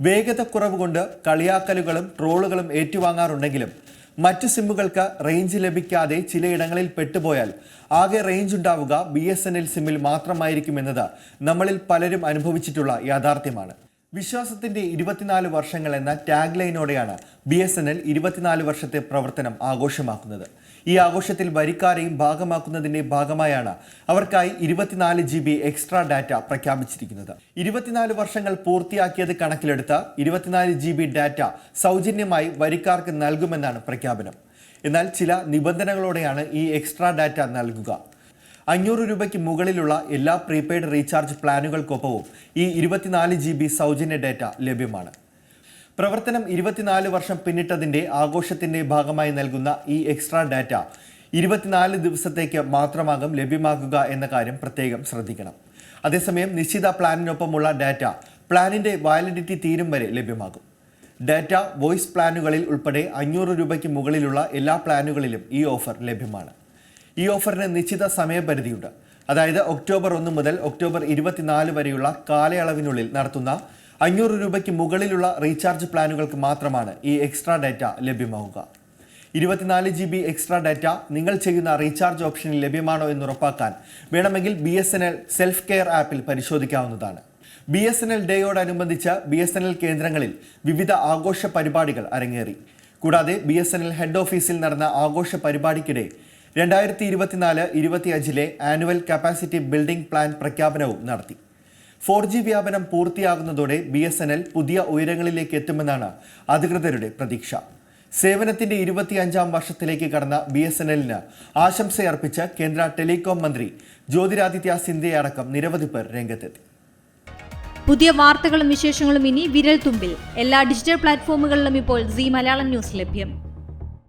വേഗതക്കുറവ് കൊണ്ട് കളിയാക്കലുകളും ട്രോളുകളും ഏറ്റുവാങ്ങാറുണ്ടെങ്കിലും മറ്റ് സിമ്മുകൾക്ക് റേഞ്ച് ലഭിക്കാതെ ചിലയിടങ്ങളിൽ പെട്ടുപോയാൽ ആകെ റേഞ്ച് ഉണ്ടാവുക ബി എസ് എൻ എൽ സിമ്മിൽ മാത്രമായിരിക്കുമെന്നത് നമ്മളിൽ പലരും അനുഭവിച്ചിട്ടുള്ള യാഥാർത്ഥ്യമാണ്. വിശ്വാസത്തിന്റെ ഇരുപത്തിനാല് വർഷങ്ങൾ എന്ന ടാഗ് ലൈനോടെയാണ് ബി എസ് എൻ എൽ ഇരുപത്തിനാല് വർഷത്തെ പ്രവർത്തനം ആഘോഷമാക്കുന്നത്. ഈ ആഘോഷത്തിൽ വരിക്കാരെയും ഭാഗമാക്കുന്നതിന്റെ ഭാഗമായാണ് അവർക്കായി ഇരുപത്തിനാല് ജി ബി എക്സ്ട്രാ ഡാറ്റ പ്രഖ്യാപിച്ചിരിക്കുന്നത്. ഇരുപത്തിനാല് വർഷങ്ങൾ പൂർത്തിയാക്കിയത് കണക്കിലെടുത്ത ഇരുപത്തിനാല് ജി ബി ഡാറ്റ സൗജന്യമായി വരിക്കാർക്ക് നൽകുമെന്നാണ് പ്രഖ്യാപനം. എന്നാൽ ചില നിബന്ധനകളോടെയാണ് ഈ എക്സ്ട്രാ ഡാറ്റ നൽകുക. അഞ്ഞൂറ് രൂപയ്ക്ക് മുകളിലുള്ള എല്ലാ പ്രീപെയ്ഡ് റീചാർജ് പ്ലാനുകൾക്കൊപ്പവും ഈ ഇരുപത്തിനാല് ജി ബി സൗജന്യ ഡാറ്റ ലഭ്യമാണ്. പ്രവർത്തനം ഇരുപത്തിനാല് വർഷം പിന്നിട്ടതിന്റെ ആഘോഷത്തിന്റെ ഭാഗമായി നൽകുന്ന ഈ എക്സ്ട്രാ ഡാറ്റ ഇരുപത്തിനാല് ദിവസത്തേക്ക് മാത്രമാകും ലഭ്യമാക്കുക എന്ന കാര്യം പ്രത്യേകം ശ്രദ്ധിക്കണം. അതേസമയം നിശ്ചിത പ്ലാനിനൊപ്പമുള്ള ഡാറ്റ പ്ലാനിന്റെ വാലിഡിറ്റി തീരും വരെ ലഭ്യമാകും. ഡാറ്റ വോയിസ് പ്ലാനുകളിൽ ഉൾപ്പെടെ അഞ്ഞൂറ് രൂപയ്ക്ക് മുകളിലുള്ള എല്ലാ പ്ലാനുകളിലും ഈ ഓഫർ ലഭ്യമാണ്. ഈ ഓഫറിന് നിശ്ചിത സമയപരിധിയുണ്ട്. അതായത് ഒക്ടോബർ ഒന്ന് മുതൽ ഒക്ടോബർ ഇരുപത്തിനാല് വരെയുള്ള കാലയളവിനുള്ളിൽ നടത്തുന്ന അഞ്ഞൂറ് രൂപയ്ക്ക് മുകളിലുള്ള റീചാർജ് പ്ലാനുകൾക്ക് മാത്രമാണ് ഈ എക്സ്ട്രാ ഡാറ്റ ലഭ്യമാവുക. ഇരുപത്തിനാല് ജി ബി എക്സ്ട്രാ ഡാറ്റ നിങ്ങൾ ചെയ്യുന്ന റീചാർജ് ഓപ്ഷനിൽ ലഭ്യമാണോ എന്ന് ഉറപ്പാക്കാൻ വേണമെങ്കിൽ B S N L self care ആപ്പിൽ പരിശോധിക്കാവുന്നതാണ്. ബി എസ് എൻ എൽ ഡേയോടനുബന്ധിച്ച് ബി എസ് എൻ എൽ കേന്ദ്രങ്ങളിൽ വിവിധ ആഘോഷ പരിപാടികൾ അരങ്ങേറി. കൂടാതെ B S N L head ഓഫീസിൽ നടന്ന ആഘോഷ പരിപാടിക്കിടെ രണ്ടായിരത്തി ഇരുപത്തിനാല് ഇരുപത്തിയഞ്ചിലെ ആനുവൽ കപ്പാസിറ്റി ബിൽഡിംഗ് പ്ലാൻ പ്രഖ്യാപനവും നടത്തി. ഫോർ ജി വ്യാപനം പൂർത്തിയാകുന്നതോടെ ബി എസ് എൻ എൽ പുതിയ ഉയരങ്ങളിലേക്ക് എത്തുമെന്നാണ് അധികൃതരുടെ പ്രതീക്ഷ. സേവനത്തിന്റെ ഇരുപത്തിയഞ്ചാം വർഷത്തിലേക്ക് കടന്ന ബി എസ് എൻ എല്ലിന് ആശംസയർപ്പിച്ച് കേന്ദ്ര ടെലികോം മന്ത്രി ജ്യോതിരാദിത്യ സിന്ധ്യ അടക്കം നിരവധി പേർ രംഗത്തെത്തി. പുതിയ വാർത്തകളും വിശേഷങ്ങളും ഇനി വിരൽ തുമ്പിൽ എല്ലാ ഡിജിറ്റൽ പ്ലാറ്റ്ഫോമുകളിലും ഇപ്പോൾ സി മലയാളം ന്യൂസ് ലഭ്യം.